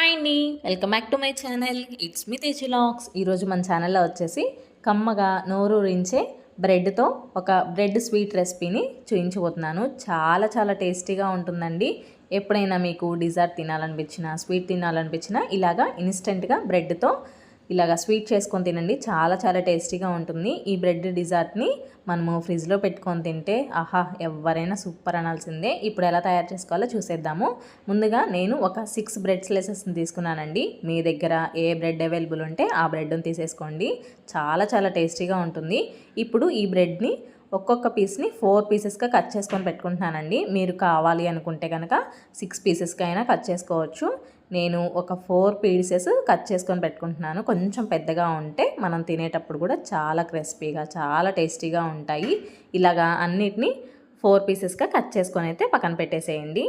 Hi అండి. Welcome back to my channel. It's me తేజులాక్స్ ఈరోజు మన ఛానల్లో వచ్చేసి కమ్మగా నోరూరించే బ్రెడ్తో ఒక బ్రెడ్ స్వీట్ రెసిపీని చూపించబోతున్నాను చాలా చాలా టేస్టీగా ఉంటుందండి. ఎప్పుడైనా మీకు డిజర్ట్ తినాలనిపించినా స్వీట్ తినాలనిపించినా ఇలాగా ఇన్స్టెంట్గా బ్రెడ్తో ఇలాగా స్వీట్ చేసుకొని తినండి. చాలా చాలా టేస్టీగా ఉంటుంది. ఈ బ్రెడ్ డిజర్ట్ని మనము ఫ్రిడ్జ్లో పెట్టుకొని తింటే ఆహా ఎవరైనా సూపర్ అనాల్సిందే. ఇప్పుడు ఎలా తయారు చేసుకోవాలో చూసేద్దాము. ముందుగా నేను ఒక సిక్స్ బ్రెడ్ స్లైసెస్ని తీసుకున్నానండి. మీ దగ్గర ఏ బ్రెడ్ అవైలబుల్ ఉంటే ఆ బ్రెడ్ని తీసేసుకోండి. చాలా చాలా టేస్టీగా ఉంటుంది. ఇప్పుడు ఈ బ్రెడ్ని ఒక్కొక్క పీస్ని ఫోర్ పీసెస్గా కట్ చేసుకొని పెట్టుకుంటున్నానండి. మీరు కావాలి అనుకుంటే కనుక సిక్స్ పీసెస్కి అయినా కట్ చేసుకోవచ్చు. నేను ఒక ఫోర్ పీసెస్ కట్ చేసుకొని పెట్టుకుంటున్నాను. కొంచెం పెద్దగా ఉంటే మనం తినేటప్పుడు కూడా చాలా క్రిస్పీగా చాలా టేస్టీగా ఉంటాయి. ఇలాగా అన్నిటినీ ఫోర్ పీసెస్గా కట్ చేసుకొని అయితే పక్కన పెట్టేసేయండి.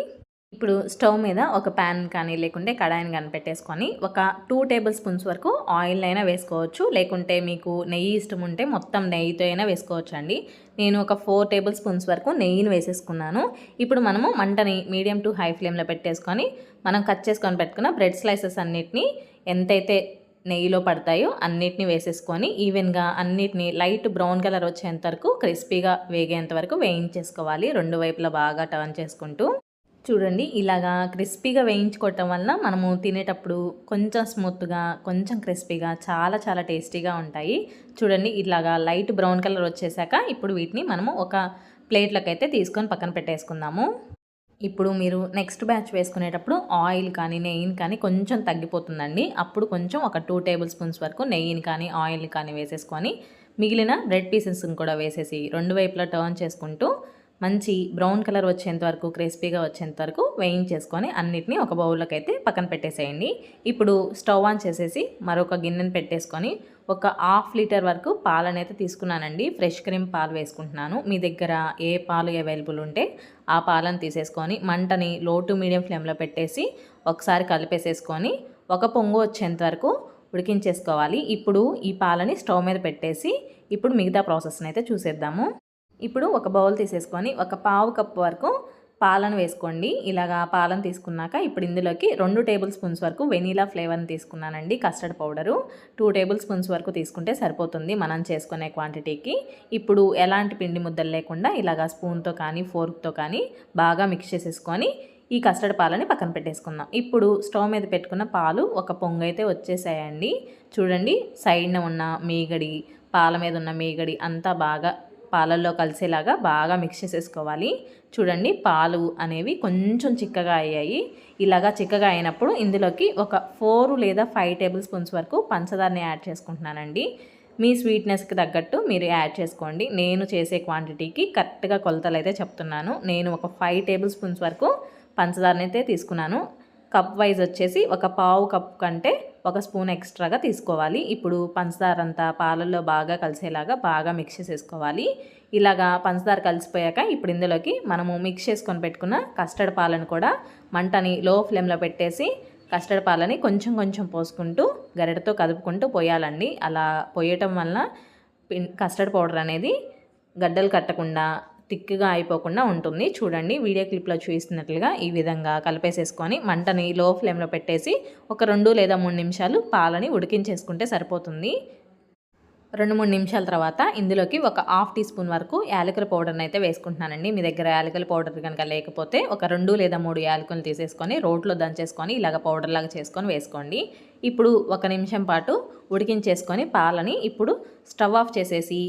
ఇప్పుడు స్టవ్ మీద ఒక ప్యాన్ కానీ లేకుంటే కడాయిని కానీ పెట్టేసుకొని ఒక టూ టేబుల్ స్పూన్స్ వరకు ఆయిల్ అయినా వేసుకోవచ్చు. లేకుంటే మీకు నెయ్యి ఇష్టం ఉంటే మొత్తం నెయ్యితో అయినా వేసుకోవచ్చు అండి. నేను ఒక ఫోర్ టేబుల్ స్పూన్స్ వరకు నెయ్యిని వేసేసుకున్నాను. ఇప్పుడు మనము మంటని మీడియం టు హై ఫ్లేమ్లో పెట్టేసుకొని మనం కట్ చేసుకొని పెట్టుకున్న బ్రెడ్ స్లైసెస్ అన్నిటిని ఎంతైతే నెయ్యిలో పడతాయో అన్నిటిని వేసేసుకొని ఈవెన్గా అన్నిటిని లైట్ బ్రౌన్ కలర్ వచ్చేంత వరకు క్రిస్పీగా వేగేంత వరకు వేయించేసుకోవాలి. రెండు వైపులా బాగా టర్న్ చేసుకుంటూ. చూడండి ఇలాగా క్రిస్పీగా వేయించుకోవటం వల్ల మనము తినేటప్పుడు కొంచెం స్మూత్గా కొంచెం క్రిస్పీగా చాలా చాలా టేస్టీగా ఉంటాయి. చూడండి ఇలాగా లైట్ బ్రౌన్ కలర్ వచ్చేసాక ఇప్పుడు వీటిని మనము ఒక ప్లేట్లోకి అయితే తీసుకొని పక్కన పెట్టేసుకుందాము. ఇప్పుడు మీరు నెక్స్ట్ బ్యాచ్ వేసుకునేటప్పుడు ఆయిల్ కానీ నెయ్యిని కానీ కొంచెం తగ్గిపోతుందండి. అప్పుడు కొంచెం ఒక టూ టేబుల్ స్పూన్స్ వరకు నెయ్యిని కానీ ఆయిల్ని కానీ వేసేసుకొని మిగిలిన బ్రెడ్ పీసెస్ని కూడా వేసేసి రెండు వైపులా టర్న్ చేసుకుంటూ మంచి బ్రౌన్ కలర్ వచ్చేంత వరకు క్రిస్పీగా వచ్చేంత వరకు వేయించేసుకొని అన్నిటినీ ఒక బౌల్లోకి అయితే పక్కన పెట్టేసేయండి. ఇప్పుడు స్టవ్ ఆన్ చేసేసి మరొక గిన్నెను పెట్టేసుకొని ఒక హాఫ్ లీటర్ వరకు పాలనైతే తీసుకున్నానండి. ఫ్రెష్ క్రీమ్ పాలు వేసుకుంటున్నాను. మీ దగ్గర ఏ పాలు అవైలబుల్ ఉంటే ఆ పాలను తీసేసుకొని మంటని లో టు మీడియం ఫ్లేమ్లో పెట్టేసి ఒకసారి కలిపేసేసుకొని ఒక పొంగు వచ్చేంత వరకు ఉడికించేసుకోవాలి. ఇప్పుడు ఈ పాలని స్టవ్ మీద పెట్టేసి ఇప్పుడు మిగతా ప్రాసెస్ని అయితే చూసేద్దాము. ఇప్పుడు ఒక బౌల్ తీసేసుకొని ఒక పావు కప్పు వరకు పాలను వేసుకోండి. ఇలాగా పాలను తీసుకున్నాక ఇప్పుడు ఇందులోకి రెండు టేబుల్ స్పూన్స్ వరకు వెనీలా ఫ్లేవర్ని తీసుకున్నానండి custard powder. Two table spoons వరకు తీసుకుంటే సరిపోతుంది మనం చేసుకునే క్వాంటిటీకి. ఇప్పుడు ఎలాంటి పిండి ముద్దలు లేకుండా ఇలాగా స్పూన్తో కానీ ఫోర్క్తో కానీ బాగా మిక్స్ చేసేసుకొని ఈ కస్టర్డ్ పాలని పక్కన పెట్టేసుకుందాం. ఇప్పుడు స్టవ్ మీద పెట్టుకున్న పాలు ఒక పొంగు అయితే వచ్చేసాయండి. చూడండి సైడ్న ఉన్న మీగడి పాల మీద ఉన్న మీగడి అంతా బాగా పాలల్లో కలిసేలాగా బాగా మిక్స్ చేసేసుకోవాలి. చూడండి పాలు అనేవి కొంచెం చిక్కగా అయ్యాయి. ఇలాగా చిక్కగా అయినప్పుడు ఇందులోకి ఒక ఫోర్ లేదా ఫైవ్ టేబుల్ స్పూన్స్ వరకు పంచదారని యాడ్ చేసుకుంటున్నానండి. మీ స్వీట్నెస్కి తగ్గట్టు మీరు యాడ్ చేసుకోండి. నేను చేసే క్వాంటిటీకి కరెక్ట్గా కొలతలు అయితే చెప్తున్నాను. నేను ఒక ఫైవ్ టేబుల్ స్పూన్స్ వరకు పంచదారని అయితే తీసుకున్నాను. కప్ వైజ్ వచ్చేసి ఒక పావు కప్ కంటే ఒక స్పూన్ ఎక్స్ట్రాగా తీసుకోవాలి. ఇప్పుడు పంచదార అంతా పాలల్లో బాగా కలిసేలాగా బాగా మిక్స్ చేసేసుకోవాలి. ఇలాగా పంచదార కలిసిపోయాక ఇప్పుడు ఇందులోకి మనము మిక్స్ చేసుకొని పెట్టుకున్న కస్టర్డ్ పాలను కూడా మంటని లో ఫ్లేమ్లో పెట్టేసి కస్టర్డ్ పాలని కొంచెం కొంచెం పోసుకుంటూ గరిటతో కదుపుకుంటూ పోయాలండి. అలా పోయటం వలన కస్టర్డ్ పౌడర్ అనేది గడ్డలు కట్టకుండా థిక్గా అయిపోకుండా ఉంటుంది. చూడండి వీడియో క్లిప్లో చూపిస్తున్నట్లుగా ఈ విధంగా కలిపేసేసుకొని మంటని లో ఫ్లేమ్లో పెట్టేసి ఒక రెండు లేదా మూడు నిమిషాలు పాలని ఉడికించేసుకుంటే సరిపోతుంది. రెండు మూడు నిమిషాల తర్వాత ఇందులోకి ఒక హాఫ్ టీ స్పూన్ వరకు యాలకుల పౌడర్ని అయితే వేసుకుంటున్నానండి. మీ దగ్గర యాలకుల పౌడర్ కనుక లేకపోతే ఒక రెండు లేదా మూడు యాలకులు తీసేసుకొని రోట్లో దంచేసుకొని ఇలాగ పౌడర్ లాగా చేసుకొని వేసుకోండి. ఇప్పుడు ఒక నిమిషం పాటు ఉడికించేసుకొని పాలని ఇప్పుడు స్టవ్ ఆఫ్ చేసేసి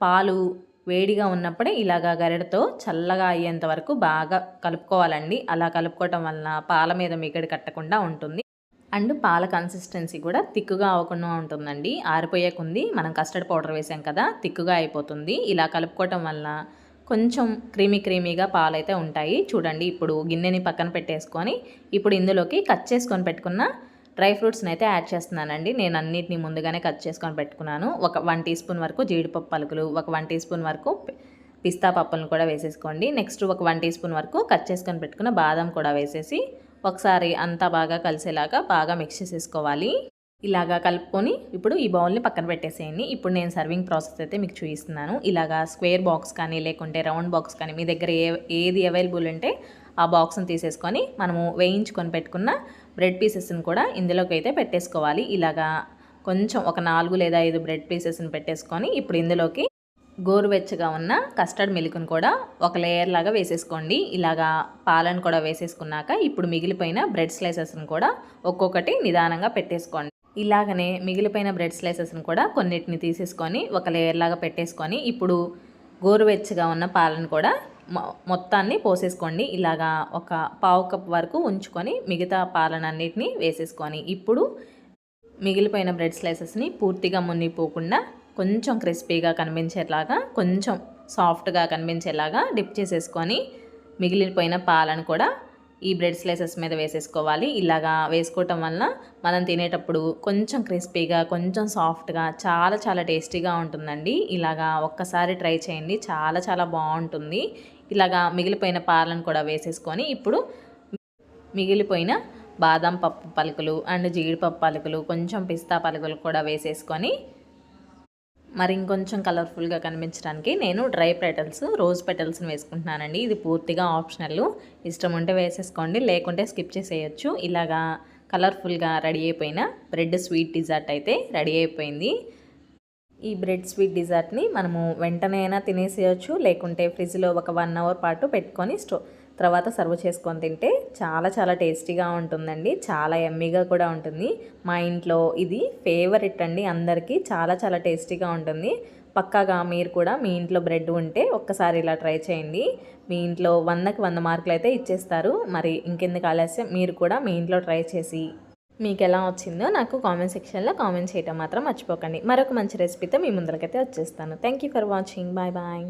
పాలు వేడిగా ఉన్నప్పుడే ఇలాగా గరిడతో చల్లగా అయ్యేంత వరకు బాగా కలుపుకోవాలండి. అలా కలుపుకోవటం వలన పాల మీద మిగడి కట్టకుండా ఉంటుంది. అండ్ పాల కన్సిస్టెన్సీ కూడా తిక్కుగా అవ్వకుండా ఉంటుందండి. ఆరిపోయేకుంది. మనం కస్టర్డ్ పౌడర్ వేసాం కదా తిక్కుగా అయిపోతుంది. ఇలా కలుపుకోవటం వల్ల కొంచెం క్రీమీ క్రీమీగా పాలైతే ఉంటాయి. చూడండి ఇప్పుడు గిన్నెని పక్కన పెట్టేసుకొని ఇప్పుడు ఇందులోకి కట్ చేసుకొని పెట్టుకున్న డ్రై ఫ్రూట్స్ని అయితే యాడ్ చేస్తున్నానండి. నేను అన్నిటిని ముందుగానే కట్ చేసుకొని పెట్టుకున్నాను. ఒక వన్ టీ స్పూన్ వరకు జీడిపప్పు పలుకులు ఒక వన్ టీ స్పూన్ వరకు పిస్తా పప్పులను కూడా వేసేసుకోండి. నెక్స్ట్ ఒక వన్ టీ స్పూన్ వరకు కట్ చేసుకొని పెట్టుకున్న బాదం కూడా వేసేసి ఒకసారి అంతా బాగా కలిసేలాగా బాగా మిక్స్ చేసేసుకోవాలి. ఇలాగా కలుపుకొని ఇప్పుడు ఈ బౌల్ని పక్కన పెట్టేసేయండి. ఇప్పుడు నేను సర్వింగ్ ప్రాసెస్ అయితే మీకు చూపిస్తున్నాను. ఇలాగా స్క్వేర్ బాక్స్ కానీ లేకుంటే రౌండ్ బాక్స్ కానీ మీ దగ్గర ఏ ఏది అవైలబుల్ ఉంటే ఆ బాక్స్ని తీసేసుకొని మనము వేయించుకొని పెట్టుకున్న బ్రెడ్ పీసెస్ని కూడా ఇందులోకి అయితే పెట్టేసుకోవాలి. ఇలాగా కొంచెం ఒక నాలుగు లేదా ఐదు బ్రెడ్ పీసెస్ని పెట్టేసుకొని ఇప్పుడు ఇందులోకి గోరువెచ్చగా ఉన్న కస్టర్డ్ మిల్క్ను కూడా ఒక లేయర్ లాగా వేసేసుకోండి. ఇలాగా పాలను కూడా వేసేసుకున్నాక ఇప్పుడు మిగిలిపోయిన బ్రెడ్ స్లైసెస్ని కూడా ఒక్కొక్కటి నిదానంగా పెట్టేసుకోండి. ఇలాగనే మిగిలిపోయిన బ్రెడ్ స్లైసెస్ని కూడా కొన్నిటిని తీసేసుకొని ఒక లేయర్ లాగా పెట్టేసుకొని ఇప్పుడు గోరువెచ్చగా ఉన్న పాలను కూడా మొత్తాన్ని పోసేసుకోండి. ఇలాగా ఒక పావు కప్ వరకు ఉంచుకొని మిగతా పాలనన్నిటిని వేసేసుకొని ఇప్పుడు మిగిలిపోయిన బ్రెడ్ స్లైసెస్ని పూర్తిగా మునిగిపోకుండా కొంచెం క్రిస్పీగా కనిపించేలాగా కొంచెం సాఫ్ట్గా కనిపించేలాగా డిప్ చేసేసుకొని మిగిలిపోయిన పాలను కూడా ఈ బ్రెడ్ స్లైసెస్ మీద వేసేసుకోవాలి. ఇలాగా వేసుకోవటం వలన మనం తినేటప్పుడు కొంచెం క్రిస్పీగా కొంచెం సాఫ్ట్గా చాలా చాలా టేస్టీగా ఉంటుందండి. ఇలాగా ఒక్కసారి ట్రై చేయండి. చాలా చాలా బాగుంటుంది. ఇలాగా మిగిలిపోయిన పాలను కూడా వేసేసుకొని ఇప్పుడు మిగిలిపోయిన బాదం పప్పు పలుకులు అండ్ జీడిపప్పు పలుకులు కొంచెం పిస్తా పలుకులు కూడా వేసేసుకొని మరి ఇంకొంచెం కలర్ఫుల్గా కనిపించడానికి నేను డ్రై పెటల్స్ రోజ్ పెటల్స్ని వేసుకుంటున్నానండి. ఇది పూర్తిగా ఆప్షనల్. ఇష్టం ఉంటే వేసేసుకోండి లేకుంటే స్కిప్ చేసేయచ్చు. ఇలాగా కలర్ఫుల్గా రెడీ అయిపోయిన బ్రెడ్ స్వీట్ డిజర్ట్ అయితే రెడీ అయిపోయింది. ఈ బ్రెడ్ స్వీట్ డిజర్ట్ని మనము వెంటనే అయినా తినేసేయచ్చు లేకుంటే ఫ్రిడ్జ్లో ఒక వన్ అవర్ పాటు పెట్టుకొని స్టో తర్వాత సర్వ్ చేసుకొని తింటే చాలా చాలా టేస్టీగా ఉంటుందండి. చాలా ఎమ్మీగా కూడా ఉంటుంది. మా ఇంట్లో ఇది ఫేవరెట్ అండి. అందరికీ చాలా చాలా టేస్టీగా ఉంటుంది. పక్కాగా మీరు కూడా మీ ఇంట్లో బ్రెడ్ ఉంటే ఒక్కసారి ఇలా ట్రై చేయండి. మీ ఇంట్లో వందకి వంద మార్కులు అయితే ఇచ్చేస్తారు. మరి ఇంకెందుకు ఆలస్యం? మీరు కూడా మీ ఇంట్లో ట్రై చేసి మీకు ఎలా వచ్చిందో నాకు కామెంట్ సెక్షన్లో కామెంట్ చేయటం మాత్రం మర్చిపోకండి. మరొక మంచి రెసిపీతో మీ ముందరకైతే వచ్చేస్తాను. Thank you for watching bye bye